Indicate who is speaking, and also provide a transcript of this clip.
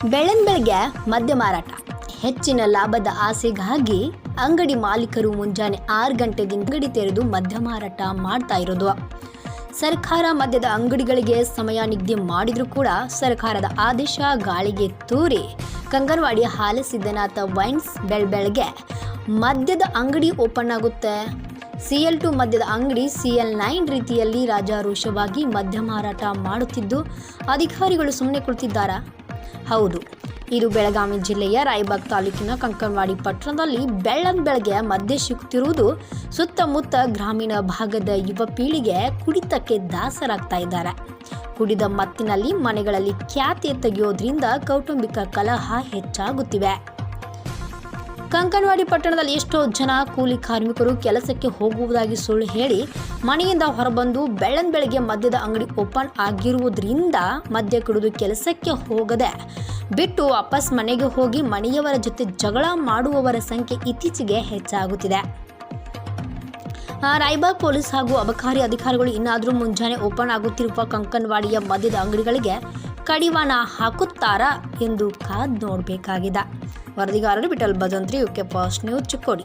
Speaker 1: ಬೆಳ್ಳನ್ ಬೆಳಗ್ಗೆ ಮದ್ಯ ಮಾರಾಟ. ಹೆಚ್ಚಿನ ಲಾಭದ ಆಸೆಗಾಗಿ ಅಂಗಡಿ ಮಾಲೀಕರು ಮುಂಜಾನೆ ಆರು ಗಂಟೆಗೆ ಅಂಗಡಿ ತೆರೆದು ಮದ್ಯ ಮಾರಾಟ ಮಾಡ್ತಾ ಇರೋದು. ಸರ್ಕಾರ ಮದ್ಯದ ಅಂಗಡಿಗಳಿಗೆ ಸಮಯ ನಿಗದಿ ಮಾಡಿದರೂ ಕೂಡ ಸರ್ಕಾರದ ಆದೇಶ ಗಾಳಿಗೆ ತೂರಿ. ಕಂಗನವಾಡಿ ಹಾಲ ಸಿದ್ದನಾಥ ವೈನ್ಸ್ ಬೆಳ್ಬೆಳಗ್ಗೆ ಮದ್ಯದ ಅಂಗಡಿ ಓಪನ್ ಆಗುತ್ತೆ. ಸಿ ಎಲ್ ಟು ಮದ್ಯದ ಅಂಗಡಿ ಸಿ ಎಲ್ ನೈನ್ ರೀತಿಯಲ್ಲಿ ರಾಜಾರೋಷವಾಗಿ ಮದ್ಯ ಮಾರಾಟ ಮಾಡುತ್ತಿದ್ದು, ಅಧಿಕಾರಿಗಳು ಸುಮ್ಮನೆ ಕುಳಿತಿದ್ದಾರಾ? ಹೌದು. ಇದು ಬೆಳಗಾವಿ ಜಿಲ್ಲೆಯ ರಾಯಬಾಗ್ ತಾಲೂಕಿನ ಕಂಕನವಾಡಿ ಪಟ್ಟಣದಲ್ಲಿ ಬೆಳ್ಳನ್ ಬೆಳಗ್ಗೆ ಮದ್ಯ ಸಿಗುತ್ತಿರುವುದು ಸುತ್ತಮುತ್ತ ಗ್ರಾಮೀಣ ಭಾಗದ ಯುವ ಪೀಳಿಗೆ ಕುಡಿತಕ್ಕೆ ದಾಸರಾಗ್ತಾ ಇದ್ದಾರೆ. ಕುಡಿದ ಮತ್ತಿನಲ್ಲಿ ಮನೆಗಳಲ್ಲಿ ಖ್ಯಾತಿ ತೆಗೆಯೋದ್ರಿಂದ ಕೌಟುಂಬಿಕ ಕಲಹ ಹೆಚ್ಚಾಗುತ್ತಿವೆ. ಕಂಕನವಾಡಿ ಪಟ್ಟಣದಲ್ಲಿ ಎಷ್ಟೋ ಜನ ಕೂಲಿ ಕಾರ್ಮಿಕರು ಕೆಲಸಕ್ಕೆ ಹೋಗುವುದಾಗಿ ಸುಳ್ಳು ಹೇಳಿ ಮನೆಯಿಂದ ಹೊರಬಂದು ಬೆಳ್ಳನ್ ಬೆಳಗ್ಗೆ ಮದ್ಯದ ಅಂಗಡಿ ಓಪನ್ ಆಗಿರುವುದರಿಂದ ಮದ್ಯ ಕುಡಿದು ಕೆಲಸಕ್ಕೆ ಹೋಗದೆ ಬಿಟ್ಟು ವಾಪಸ್ ಮನೆಗೆ ಹೋಗಿ ಮನೆಯವರ ಜೊತೆ ಜಗಳ ಮಾಡುವವರ ಸಂಖ್ಯೆ ಇತ್ತೀಚೆಗೆ ಹೆಚ್ಚಾಗುತ್ತಿದೆ. ರಾಯಬಾಗ್ ಪೊಲೀಸ್ ಹಾಗೂ ಅಬಕಾರಿ ಅಧಿಕಾರಿಗಳು ಇನ್ನಾದರೂ ಮುಂಜಾನೆ ಓಪನ್ ಆಗುತ್ತಿರುವ ಕಂಕನವಾಡಿಯ ಮದ್ಯದ ಅಂಗಡಿಗಳಿಗೆ ಕಡಿವಾಣ ಹಾಕುತ್ತಾರಾ ಎಂದು ಕಾದ್ ನೋಡಬೇಕಾಗಿದೆ. ವರದಿಗಾರರು Bital Bhajantri UK fast news Chikkodi.